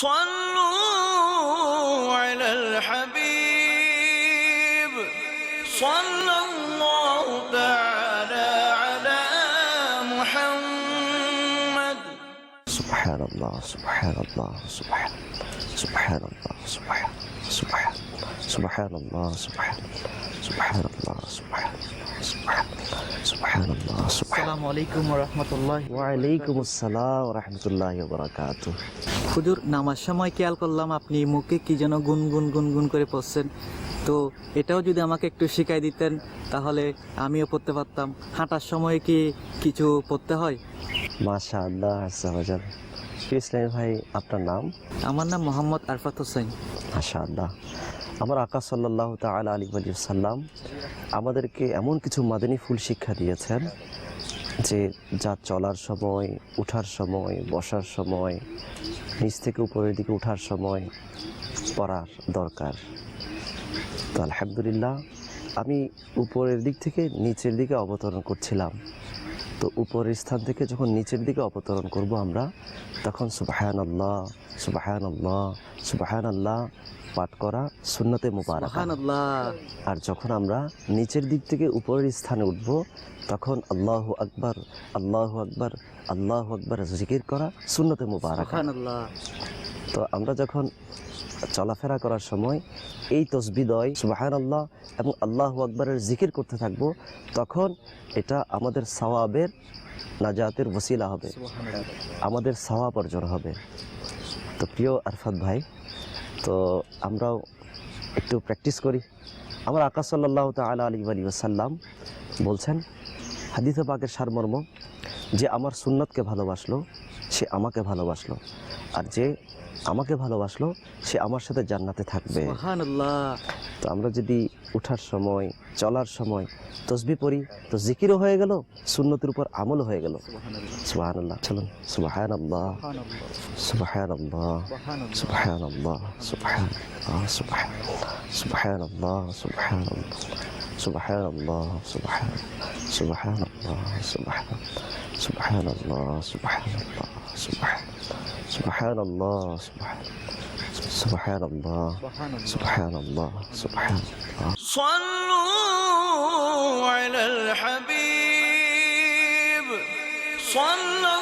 صلوا على الحبيب. صلى الله تعالى على محمد. سبحان الله سبحان الله سبحان سبحان الله سبحان سبحان سبحان الله سبحان الله. হুজুর সময় খেয়াল করলাম আপনি মুখে কি যেন গুনগুন গুনগুন করে পড়ছেন। তো এটাও যদি আমাকে একটু শিখাই দিতেন তাহলে আমিও পড়তে পারতাম। হাঁটার সময় কি কিছু পড়তে হয়? মাশা আল্লাহ ইসলাম ভাই আপনার নাম? আমার নাম মোহাম্মদ আরফাত হোসেন। আশা আল্লাহ আমার আকাশ সাল্লাহ তালা আলী আলী সাল্লাম আমাদেরকে এমন কিছু মাদানী ফুল শিক্ষা দিয়েছেন যে যা চলার সময়, উঠার সময়, বসার সময়, নিচ থেকে উপরের দিকে উঠার সময় পড়ার দরকার। তো আলহামদুলিল্লাহ, আমি উপরের দিক থেকে নিচের দিকে অবতরণ করছিলাম। তো উপরের স্থান থেকে যখন নিচের দিকে অবতরণ করব আমরা তখন সুবাহান আল্লাহ সুবাহান আল্লাহ সুবাহান আল্লাহ পাঠ করা সুন্নতে মুবারক আর যখন আমরা নিচের দিক থেকে উপরের স্থানে উঠব তখন আল্লাহ আকবার আল্লাহ আকবার আল্লাহ আকবার জিকির করা সুন্নতে মুবারক তো আমরা যখন চলাফেরা করার সময় এই তসবিদয় সুবাহান আল্লাহ এবং আল্লাহ আকবরের জিকির করতে থাকব তখন এটা আমাদের সওয়াবের নাজাতের ওসিলা হবে। আমাদের সওয়াব অর্জন হবে। তো প্রিয় আরফাত ভাই তো আমরাও একটু প্র্যাকটিস করি। আমার আকাশ সাল্লাহ তালা আলী আলী ওসাল্লাম বলছেন হাদিসে পাকের সারমর্ম যে আমার সুন্নতকে ভালোবাসলো সে আমাকে ভালোবাসলো। আর যে আমাকে ভালোবাসলো সে আমার সাথে জান্নাতে থাকবে। তো আমরা যদি উঠার সময় চলার সময় তসবি পড়ি তো জিকিরও হয়ে গেল সুন্নতির উপর আমলও হয়ে গেল আল্লাহ চলুন সুবাহান আল্লাহ সুবাহান আল্লাহ সুবাহান আল্লাহ সুবাহান সুবাহান সুবাহান আল্লাহ সুবাহান আল্লাহ সুবাহান সুবাহান আল্লাহ সুবাহান سبحان الله. سبحان الله. سبحان الله صلوا على الحبيب. صلى